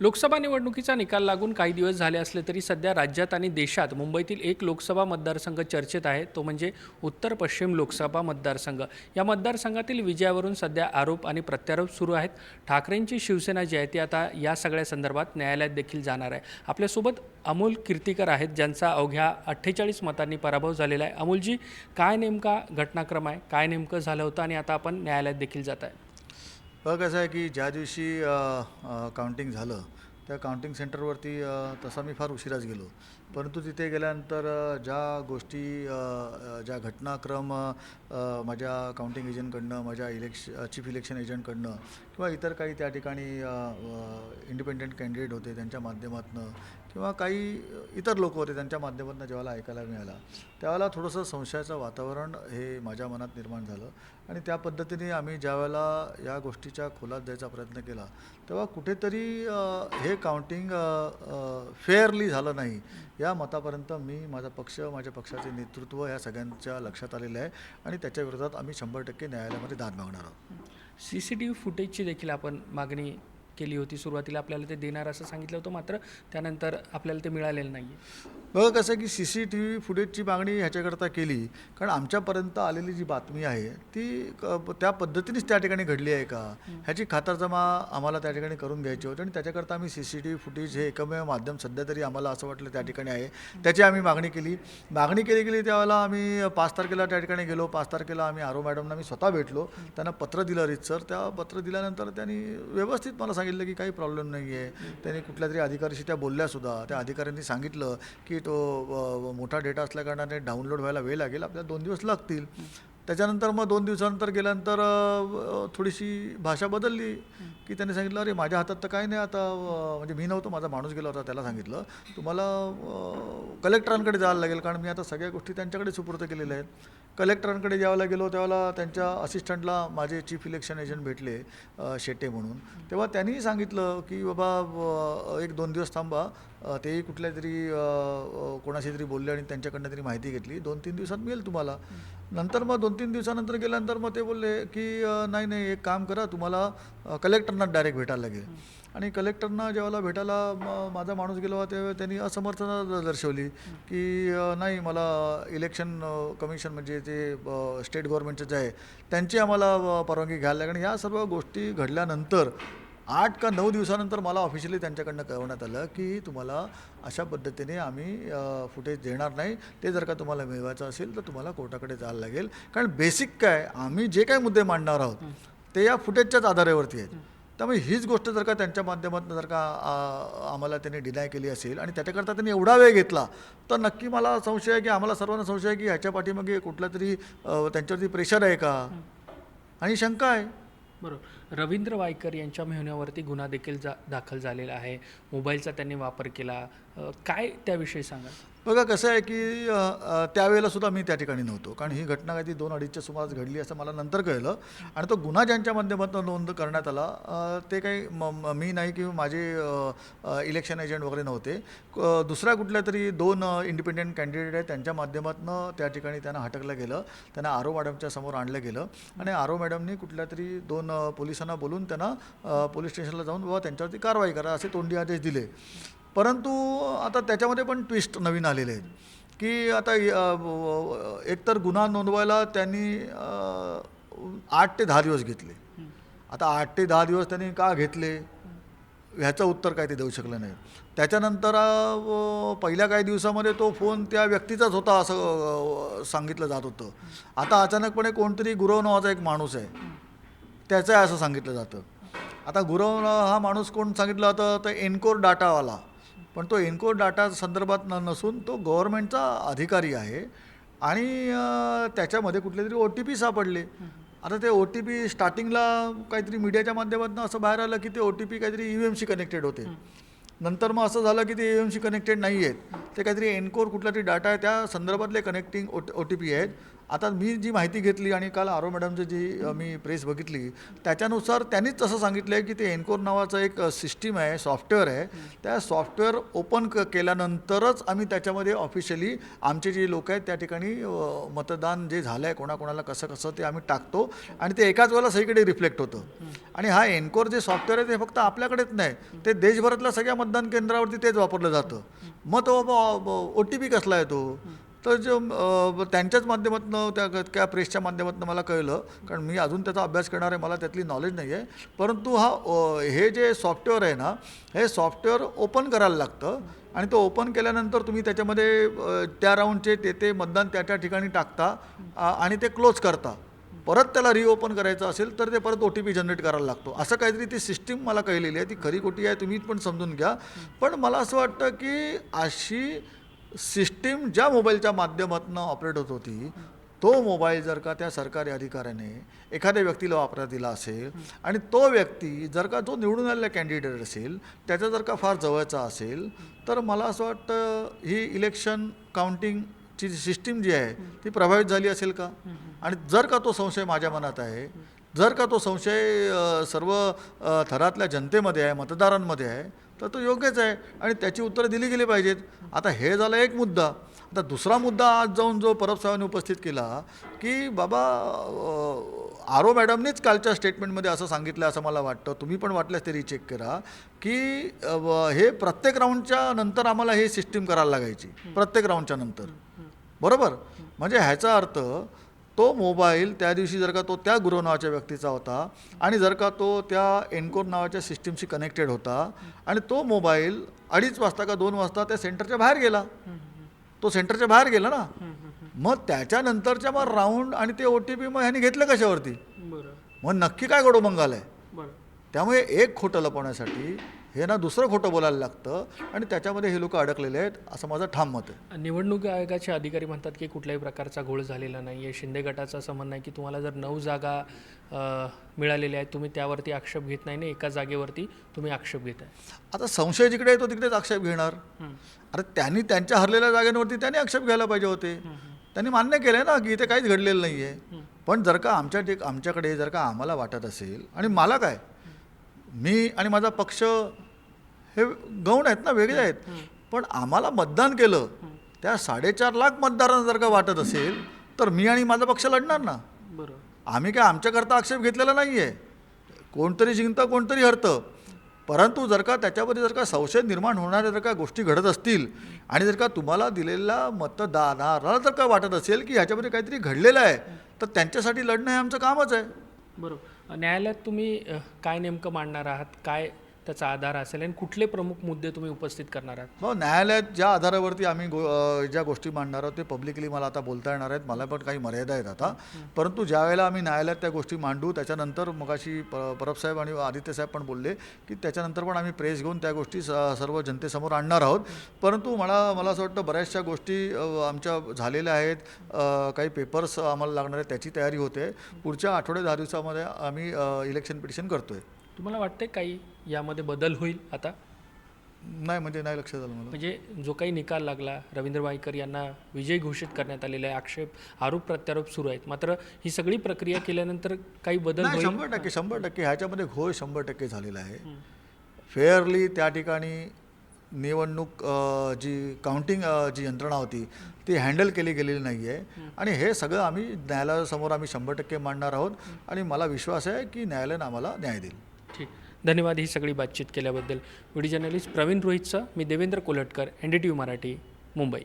लोकसभा निवडणुकीचा निकाल लागून काही दिवस झाले असले तरी सध्या राज्यात आणि देशात मुंबईतील एक लोकसभा मतदारसंघ चर्चेत आहे. तो म्हणजे उत्तर पश्चिम लोकसभा मतदारसंघ. या मतदारसंघातील विजयावरून सध्या आरोप आणि प्रत्यारोप सुरू आहेत. ठाकरेंची शिवसेना जी आहे ती आता या सगळ्या संदर्भात न्यायालयात देखील जाणार आहे. आपल्यासोबत अमोल कीर्तिकर आहेत. ज्यांचा अवघ्या अठ्ठेचाळीस मतांनी पराभव झालेला आहे. अमोलजी काय नेमका घटनाक्रम आहे? काय नेमकं झालं होतं? आणि आता आपण न्यायालयात देखील जात आहे. कसं आहे की ज्या दिवशी काउंटिंग झालं त्या काउंटिंग सेंटरवरती तसा मी फार उशिराच गेलो. परंतु तिथे गेल्यानंतर ज्या गोष्टी ज्या घटनाक्रम माझ्या काउंटिंग एजंटकडनं माझ्या इलेक्श चीफ इलेक्शन एजंटकडनं किंवा इतर काही त्या ठिकाणी इंडिपेंडंट कॅन्डिडेट होते त्यांच्या माध्यमातून किंवा काही इतर लोक होते त्यांच्या माध्यमातून जेव्हा ऐकायला मिळाला त्यावेळेला थोडंसं संशयाचं वातावरण हे माझ्या मनात निर्माण झालं. आणि त्या पद्धतीने आम्ही ज्यावेळेला या गोष्टीच्या खोलात जायचा प्रयत्न केला तेव्हा कुठेतरी हे काउंटिंग फेअरली झालं नाही. या मतापर्यंत मी माझा पक्ष माझ्या पक्षाचे नेतृत्व ह्या सगळ्यांच्या लक्षात आलेलं आहे आणि त्याच्या विरोधात आम्ही शंभर टक्के न्यायालयामध्ये दाद मागणार आहोत. सी सी टी व्ही फुटेजची देखील आपण मागणी केली होती सुरुवातीला आपल्याला ते देणार असं सांगितलं होतं मात्र त्यानंतर आपल्याला ते मिळालेलं नाही आहे बघा कसं आहे की सी सी टी व्ही फुटेजची मागणी ह्याच्याकरता केली कारण आमच्यापर्यंत आलेली जी बातमी आहे ती क- त्या पद्धतीनेच त्या ठिकाणी घडली आहे का? ह्याची खातरजमा आम्हाला त्या ठिकाणी करून घ्यायची होती आणि त्याच्याकरता आम्ही C C T V footage हे एकमेव माध्यम सध्या तरी आम्हाला असं वाटलं त्या ठिकाणी आहे. त्याची आम्ही मागणी केली. मागणी केली गेली त्यावेळेला आम्ही पाच तारखेला त्या ठिकाणी गेलो पाच तारखेला आम्ही आरो मॅडमना मी स्वतः भेटलो. त्यांना पत्र दिलं रीतसर. त्या पत्र दिल्यानंतर त्यांनी व्यवस्थित मला सांगितलं की काही प्रॉब्लेम नाही आहे त्यांनी कुठल्या तरी अधिकाऱ्याशी त्या बोलल्यासुद्धा त्या अधिकाऱ्यांनी सांगितलं की तो मोठा डेटा असल्याकारणाने डाउनलोड व्हायला वेळ लागेल. आपल्याला दोन दिवस लागतील. त्याच्यानंतर मग दोन दिवसानंतर गेल्यानंतर थोडीशी भाषा बदलली की त्यांनी सांगितलं अरे माझ्या हातात तर काही नाही आता म्हणजे मी नव्हतो माझा माणूस गेला होता त्याला सांगितलं. तुम्हाला कलेक्टरांकडे जायला लागेल कारण मी आता सगळ्या गोष्टी त्यांच्याकडे सुपूर्द केलेल्या आहेत. कलेक्टरांकडे ज्यावेळेला गेलो त्यावेळेला त्यांच्या असिस्टंटला माझे चीफ इलेक्शन एजंट भेटले शेट्टे म्हणून. तेव्हा त्यांनीही सांगितलं की बाबा एक दोन दिवस थांबा तेही कुठल्या तरी कोणाशी तरी बोलले आणि त्यांच्याकडनं तरी माहिती घेतली. दोन तीन दिवसात मिळेल तुम्हाला. नंतर मग दोन तीन दिवसानंतर गेल्यानंतर मग ते बोलले की नाही नाही एक काम करा तुम्हाला कलेक्टरना डायरेक्ट भेटायला लागेल. आणि कलेक्टरना जेव्हा भेटायला माझा माणूस गेला होता तेव्हा त्यांनी असमर्थता दर्शवली की नाही मला इलेक्शन कमिशन म्हणजे ते स्टेट गव्हर्नमेंटचं जे आहे त्यांची आम्हाला परवानगी घ्यायला लागेल. आणि या सर्व गोष्टी घडल्यानंतर आठ का नऊ दिवसानंतर मला ऑफिशियली त्यांच्याकडनं कळवण्यात आलं की तुम्हाला अशा पद्धतीने आम्ही फुटेज देणार नाही. ते जर का तुम्हाला मिळवायचं असेल तर तुम्हाला कोर्टाकडे जायला लागेल. कारण बेसिक काय आम्ही जे काही मुद्दे मांडणार आहोत ते या फुटेजच्याच आधारावरती आहेत. त्यामुळे हीच गोष्ट जर का त्यांच्या माध्यमातून जर का आम्हाला त्यांनी डिनाय केली असेल आणि त्याच्याकरता त्यांनी एवढा वेळ घेतला तर नक्की मला संशय आहे की आम्हाला सर्वांना संशय आहे की ह्याच्या पाठीमागे कुठला तरी त्यांच्यावरती प्रेशर आहे का? आणि शंका आहे. बरोबर. रवींद्र वायकर यांच्या मेहण्यावरती गुन्हा देखील जा दाखल झालेला आहे. मोबाईलचा त्यांनी वापर केला. काय त्याविषयी सांगा बघा कसं आहे की त्यावेळेला सुद्धा मी त्या ठिकाणी नव्हतो. कारण ही घटना काही दोन अडीचच्या सुमारास घडली असं मला नंतर कळलं. आणि तो गुन्हा ज्यांच्या माध्यमातून नोंद करण्यात आला ते काही म- मी नाही किंवा माझे इलेक्शन एजंट वगैरे नव्हते. दुसरा दुसऱ्या कुठल्या तरी दोन इंडिपेंडेंट कॅन्डिडेट आहेत त्यांच्या माध्यमातून त्या ठिकाणी त्यांना हटकलं गेलं. त्यांना आरो मॅडमच्या समोर आणलं गेलं. आणि आरो मॅडमनी कुठल्या तरी दोन पोलीस पोलिसांना बोलून त्यांना पोलीस स्टेशनला जाऊन बाबा त्यांच्यावरती कारवाई करा असे तोंडी आदेश दिले. परंतु आता त्याच्यामध्ये पण ट्विस्ट नवीन आलेले आहेत. की आता एकतर गुन्हा नोंदवायला त्यांनी आठ ते दहा दिवस घेतले. आता आठ ते दहा दिवस त्यांनी का घेतले? ह्याचं उत्तर काय ते देऊ शकलं नाही. त्याच्यानंतर पहिल्या काही दिवसामध्ये तो फोन त्या व्यक्तीचाच होता असं सांगितलं जात होतं. आता अचानकपणे कोणतरी गुरव नावाचा एक माणूस आहे. त्याचं आहे असं सांगितलं जातं. आता गुरव हा माणूस कोण सांगितलं होतं तर एनकोर डाटावाला. पण तो एनकोर डाटा संदर्भात न नसून तो गव्हर्नमेंटचा अधिकारी आहे. आणि त्याच्यामध्ये कुठले तरी ओ टी पी सापडले. आता ते ओ टी पी स्टार्टिंगला काहीतरी मीडियाच्या माध्यमातून असं बाहेर आलं की ते ओ टी पी काहीतरी ई व्ही एमशी कनेक्टेड होते. नंतर मग असं झालं की ते ई व्ही एमशी कनेक्टेड नाही आहेत ते काहीतरी एनकोर कुठला तरी डाटा आहे त्या संदर्भातले connecting O O T P आहेत. आता मी जी माहिती घेतली आणि काल आरो मॅडमची जी मी प्रेस बघितली त्याच्यानुसार त्यांनीच तसं सांगितलं आहे की ते एनकोर नावाचं एक सिस्टीम आहे सॉफ्टवेअर आहे. त्या सॉफ्टवेअर ओपन क केल्यानंतरच आम्ही त्याच्यामध्ये ऑफिशियली आमचे जे लोक आहेत त्या ठिकाणी मतदान जे झालं आहे कोणाकोणाला कसं कसं ते आम्ही टाकतो आणि ते एकाच वेळेला सगळीकडे रिफ्लेक्ट होतं. आणि हा एनकोर जे सॉफ्टवेअर आहे ते फक्त आपल्याकडेच नाही ते देशभरातल्या सगळ्या मतदान केंद्रावरती तेच वापरलं जातं. मग तो ओ टी पी कसला आहे तो तर जे त्यांच्याच माध्यमातून त्या त्या प्रेसच्या माध्यमातून मला कळलं. कारण मी अजून त्याचा अभ्यास करणार आहे मला त्यातली नॉलेज नाही आहे. परंतु हा हे जे सॉफ्टवेअर आहे ना हे सॉफ्टवेअर ओपन करायला लागतं. आणि तो ओपन केल्यानंतर तुम्ही त्याच्यामध्ये त्या राऊंडचे ते ते मतदान त्या त्या ठिकाणी टाकता आणि ते क्लोज करता. परत त्याला रिओपन करायचं असेल तर ते परत ओ टी पी जनरेट करायला लागतो. असं काहीतरी ती सिस्टीम मला कळलेली आहे. ती खरी खोटी आहे तुम्ही पण समजून घ्या. पण मला असं वाटतं की अशी सिस्टीम ज्या मोबाईलच्या माध्यमातून ऑपरेट होत होती तो मोबाईल जर का त्या सरकारी अधिकाऱ्याने एखाद्या व्यक्तीला वापरात दिला असेल आणि तो व्यक्ती जर का जो निवडून आलेला कॅन्डिडेट असेल त्याचा जर का फार जवळचा असेल तर मला असं वाटतं ही इलेक्शन काउंटिंगची सिस्टीम जी आहे ती प्रभावित झाली असेल का? आणि जर का तो संशय माझ्या मनात आहे जर का तो संशय सर्व थरातल्या जनतेमध्ये आहे मतदारांमध्ये आहे तर तो योग्यच आहे. आणि त्याची उत्तरं दिली गेली पाहिजेत. आता हे झालं एक मुद्दा. आता दुसरा मुद्दा आज जाऊन जो परब साहेबांनी उपस्थित केला की बाबा आरो मॅडमनेच कालच्या स्टेटमेंटमध्ये असं सांगितलं असं मला वाटतं. तुम्ही पण वाटल्यास तरी चेक करा की हे प्रत्येक राऊंडच्या नंतर आम्हाला हे सिस्टीम करायला लागायची. प्रत्येक राऊंडच्या नंतर. बरोबर? म्हणजे ह्याचा अर्थ तो मोबाईल त्या दिवशी जर का तो त्या गुरु नावाच्या व्यक्तीचा होता आणि जर का तो त्या एनकोर नावाच्या सिस्टीमशी कनेक्टेड होता आणि तो मोबाईल अडीच वाजता का दोन वाजता त्या सेंटरच्या बाहेर गेला. तो सेंटरच्या बाहेर गेला ना. मग त्याच्यानंतरच्या मग राऊंड आणि ते ओ टी पी मग ह्यांनी घेतलं कशावरती? बरं. मग नक्की काय गोडोमंगाल आहे? त्यामुळे एक खोटं लपवण्यासाठी हे ना दुसरं खोटं बोलायला लागतं आणि त्याच्यामध्ये हे लोक अडकलेले आहेत असं माझं ठाम मत आहे. निवडणूक आयोगाचे अधिकारी म्हणतात की कुठल्याही प्रकारचा घोळ झालेला नाही आहे. शिंदे गटाचं असं म्हणणं आहे की तुम्हाला जर नऊ जागा मिळालेल्या आहेत तुम्ही त्यावरती आक्षेप घेत नाही ना एका जागेवरती तुम्ही आक्षेप घेत आहे. आता संशय जिकडे येतो तिकडेच आक्षेप घेणार. अरे त्यांनी त्यांच्या हरलेल्या जागांवरती त्यांनी आक्षेप घ्यायला पाहिजे होते. त्यांनी मान्य केलं ना की इथे काहीच घडलेलं नाही आहे पण जर का आमच्या आमच्याकडे जर का आम्हाला वाटत असेल आणि मला काय? मी आणि माझा पक्ष हे गौण आहेत ना वेगळे आहेत. पण आम्हाला मतदान केलं त्या साडेचार लाख मतदारांना जर का वाटत असेल तर मी आणि माझा पक्ष लढणार ना. बरं आम्ही काय आमच्याकरता आक्षेप घेतलेला नाही आहे कोणतरी जिंकतं कोणतरी हरतं. परंतु जर का त्याच्यामध्ये जर का संशय निर्माण होणाऱ्या जर का गोष्टी घडत असतील आणि जर का तुम्हाला दिलेल्या मतदानाला जर का वाटत असेल की ह्याच्यामध्ये काहीतरी घडलेलं आहे तर त्यांच्यासाठी लढणं हे आमचं कामच आहे. बरोबर. न्यायालयात तुम्ही काय नेमकं मांडणार आहात? काय त्याचा आधार असेल आणि कुठले प्रमुख मुद्दे तुम्ही उपस्थित करणार आहात? मग न्यायालयात ज्या आधारावरती आम्ही गो ज्या गोष्टी मांडणार आहोत ते पब्लिकली मला आता बोलता येणार आहेत. मला पण काही मर्यादा आहेत आता. परंतु ज्या वेळेला आम्ही न्यायालयात त्या गोष्टी मांडू त्याच्यानंतर मगाशी प परबसाहेब आणि आदित्यसाहेब पण बोलले की त्याच्यानंतर पण आम्ही प्रेस घेऊन त्या गोष्टी स सर्व जनतेसमोर आणणार आहोत. परंतु मला मला असं वाटतं बऱ्याचशा गोष्टी आमच्या झालेल्या आहेत. काही पेपर्स आम्हाला लागणार आहेत त्याची तयारी होते. पुढच्या आठवड्या दहा दिवसामध्ये आम्ही इलेक्शन पिटिशन करतो आहे तुम्हाला वाटते काही यामध्ये बदल होईल आता? नाही म्हणजे नाही लक्षात आलं मला. म्हणजे जो काही निकाल लागला रवींद्र वाईकर यांना विजयी घोषित करण्यात आलेला आहे आक्षेप आरोप प्रत्यारोप सुरू आहेत. मात्र ही सगळी प्रक्रिया केल्यानंतर काही बदल नाही होईल? शंभर टक्के शंभर टक्के. ह्याच्यामध्ये घोळ शंभर टक्के झालेला आहे. फेअरली त्या ठिकाणी निवडणूक अ, जी काउंटिंग अ, जी यंत्रणा होती ती हँडल केली गेलेली नाही आहे. आणि हे सगळं आम्ही न्यायालयासमोर आम्ही शंभर टक्के मांडणार आहोत. आणि मला विश्वास आहे की न्यायालयानं आम्हाला न्याय देईल. ठीक. धन्यवाद ही सगळी बातचीत केल्याबद्दल. व्हिडिओ जर्नलिस्ट प्रवीण रोहितचं मी Devendra Kolatkar N D T V Marathi Mumbai.